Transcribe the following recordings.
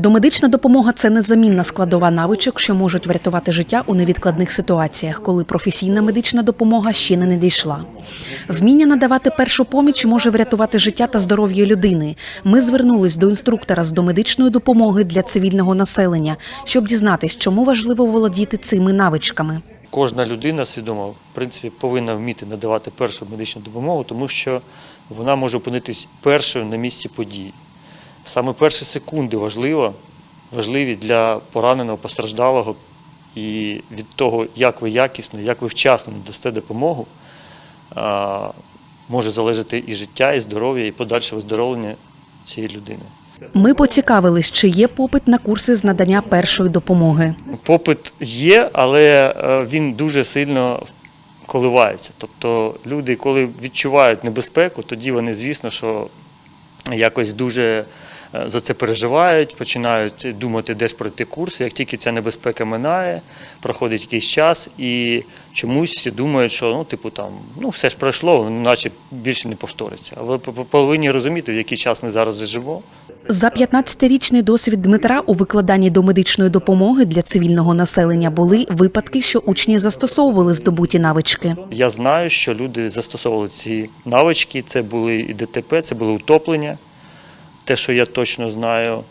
Домедична допомога це незамінна складова навичок, що можуть врятувати життя у невідкладних ситуаціях, коли професійна медична допомога ще не надійшла. Вміння надавати першу поміч може врятувати життя та здоров'я людини. Ми звернулись до інструктора з домедичної допомоги для цивільного населення, щоб дізнатись, чому важливо володіти цими навичками. Кожна людина свідомо в принципі повинна вміти надавати першу медичну допомогу, тому що вона може опинитись першою на місці події. Саме перші секунди важливо, важливі для пораненого постраждалого, і від того, як ви якісно, як ви вчасно надасте допомогу, може залежати і життя, і здоров'я, і подальше виздоровлення цієї людини. Ми поцікавились, чи є попит на курси з надання першої допомоги. Попит є, але е, він дуже сильно коливається. Тобто люди, коли відчувають небезпеку, тоді вони, звісно, що якось дуже за це переживають, починають думати, де ж пройти курс. Як тільки ця небезпека минає, проходить якийсь час, і чомусь всі думають, що ну, типу, там, ну, все ж пройшло, наче більше не повториться. А ви п- п- повинні розуміти, в який час ми зараз живемо. За 15-річний досвід Дмитра у викладанні домедичної допомоги для цивільного населення були випадки, що учні застосовували здобуті навички. Я знаю, що люди застосовували ці навички. Це були і ДТП, це було утоплення, те, що я точно знаю.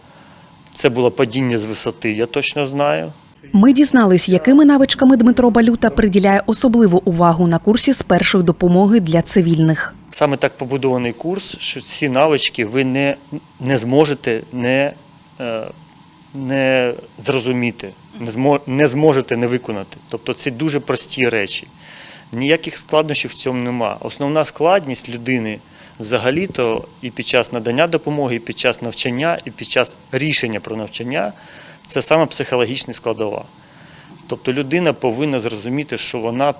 Це було падіння з висоти, я точно знаю. Ми дізнались, якими навичками Дмитро Балюта приділяє особливу увагу на курсі з першої допомоги для цивільних. Саме так побудований курс, що ці навички ви не, не зможете не, е, не зрозуміти, не, змо, не зможете не виконати. Тобто це дуже прості речі. Ніяких складнощів в цьому нема. Основна складність людини взагалі-то і під час надання допомоги, і під час навчання, і під час рішення про навчання це саме психологічна складова. Тобто людина повинна зрозуміти, що вона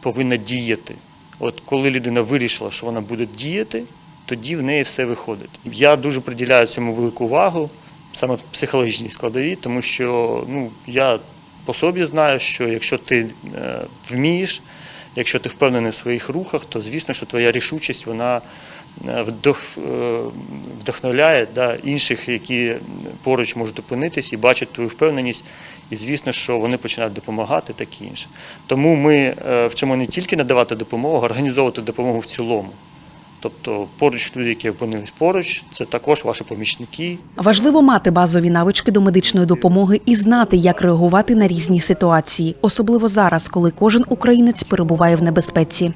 повинна діяти. От коли людина вирішила, що вона буде діяти, тоді в неї все виходить. Я дуже приділяю цьому велику увагу, саме психологічній складовій, тому що ну, я по собі знаю, що якщо ти е, вмієш, якщо ти впевнений в своїх рухах, то звісно, що твоя рішучість вона вдохновляє да, інших, які поруч можуть опинитись і бачать твою впевненість. І звісно, що вони починають допомагати, так і інше. Тому ми е, вчимо не тільки надавати допомогу, а організовувати допомогу в цілому. Тобто поруч люди, які опинились поруч, це також ваші помічники, Важливо мати базові навички до медичної допомоги і знати, як реагувати на різні ситуації, особливо зараз, коли кожен українець перебуває в небезпеці.